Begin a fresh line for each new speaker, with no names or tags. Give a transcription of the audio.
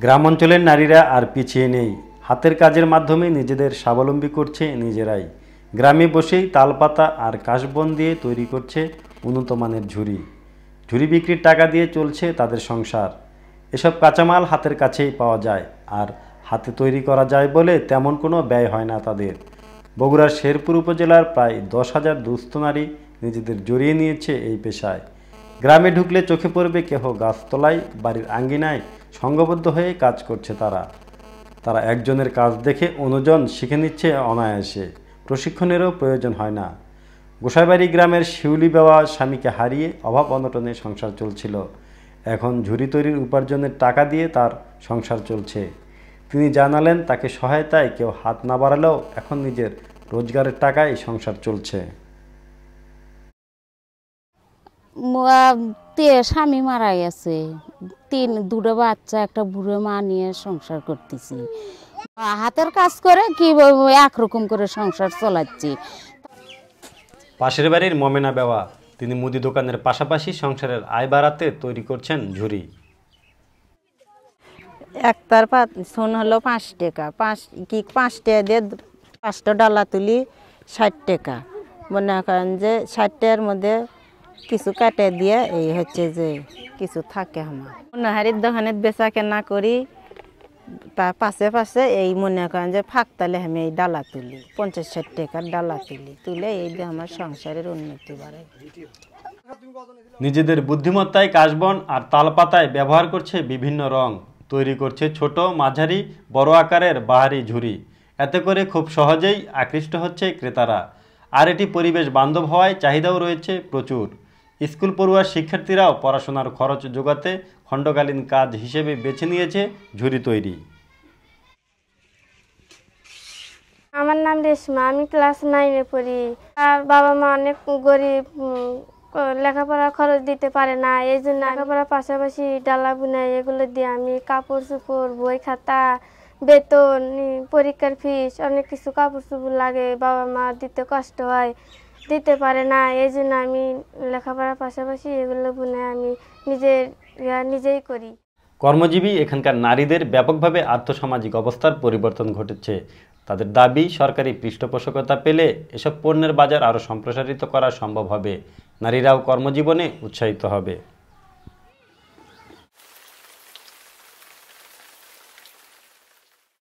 গ্রাম অঞ্চলের নারীরা আর পিছিয়ে নেই। হাতের কাজের মাধ্যমে নিজেদের স্বাবলম্বী করছে নিজেরাই। গ্রামে বসেই তালপাতা আর কাশবন দিয়ে তৈরি করছে উন্নত মানের ঝুড়ি। ঝুড়ি বিক্রির টাকা দিয়ে চলছে তাদের সংসার। এসব কাঁচামাল হাতের কাছেই পাওয়া যায় আর হাতে তৈরি করা যায় বলে তেমন কোনো ব্যয় হয় না তাদের। বগুড়ার শেরপুর উপজেলার প্রায় দশ হাজার দুস্থ নারী নিজেদের জড়িয়ে নিয়েছে এই পেশায়। গ্রামে ঢুকলে চোখে পড়বে কেহ গাছতলায়, বাড়ির আঙ্গিনায় সংঘবদ্ধ হয়ে কাজ করছে তারা। তারা একজনের কাজ দেখে অনুজন শিখে নিচ্ছে অনায়াসে। প্রশিক্ষণেরও প্রয়োজন হয় না। গোসাইবাড়ি গ্রামের শিউলি বেওয়া স্বামীকে হারিয়ে অভাব অনটনে সংসার চলছিল। এখন ঝুড়ি তৈরির উপার্জনের টাকা দিয়ে তার সংসার চলছে। তিনি জানালেন, তাকে সহায়তায় কেউ হাত না বাড়ালেও এখন নিজের রোজগারের টাকায় সংসার চলছে।
স্বামী মারা গেছে। তিন দুটো বাচ্চা একটা বুড়ো মা নিয়ে সংসার করতেছি। হাতের কাজ করে কি একরকম করে সংসার চলাচ্ছি।
পাশের বাড়ির মমেনা বেওয়া তিনি মুদি দোকানের পাশাপাশি সংসারের আয় বাড়াতে তৈরি করছেন ঝুড়ি।
একটার শোন হলো পাঁচ টাকা। পাঁচ কি পাঁচ টাকা দিয়ে পাঁচটা ডালা তুলি ষাট টাকা। মনে করেন যে ষাট টাকার মধ্যে কিছু কাটে দিয়ে এই হচ্ছে যে কিছু থাকে আমার। মনোহারির দোকানে বেচা কেনা করি তার পাশে পাশে এই মনে করেন যে ফাঁকতালে আমি এই ডালা তুলি পঞ্চাশ ষাট টাকার ডালা তুলি তুলে এই দিয়ে আমার সংসারের উন্নতি বাড়াই
নিজেদের বুদ্ধিমত্তায় কাশবন আর তালপাতায় ব্যবহার করছে বিভিন্ন রং তৈরি করছে ছোট মাঝারি বড় আকারের বাহারি ঝুড়ি। এতে করে খুব সহজেই আকৃষ্ট হচ্ছে ক্রেতারা। আর এটি পরিবেশ বান্ধব হওয়ায় চাহিদাও রয়েছে প্রচুর। স্কুল পড়ুয়ার শিক্ষার্থীরাও পড়াশোনার খরচ যোগাতে খণ্ডকালীন কাজ হিসেবে বেছে নিয়েছে ঝুড়ি তৈরি।
আমার নাম রেশমা, আমি ক্লাস নাইনে পড়ি। আর বাবা মা অনেক গরিব লেখাপড়ার খরচ দিতে পারে না, এই জন্য লেখাপড়ার পাশাপাশি ডালা বুনাই এগুলো দিয়ে আমি কাপড় চোপড়, বই খাতা, বেতন, পরীক্ষার ফিস অনেক কিছু কাপড় চোপড় লাগে, বাবা মা দিতে কষ্ট হয়। দিতে পারে না এই জন্য আমি লেখাপড়ার পাশাপাশি এগুলো বুনে আমি নিজের নিজেই করি।
কর্মজীবী এখানকার নারীদের ব্যাপকভাবে আর্থসামাজিক অবস্থার পরিবর্তন ঘটেছে। তাদের দাবি, সরকারি পৃষ্ঠপোষকতা পেলে এসব পণ্যের বাজার আরও সম্প্রসারিত করা সম্ভব হবে। নারীরাও কর্মজীবনে উৎসাহিত হবে।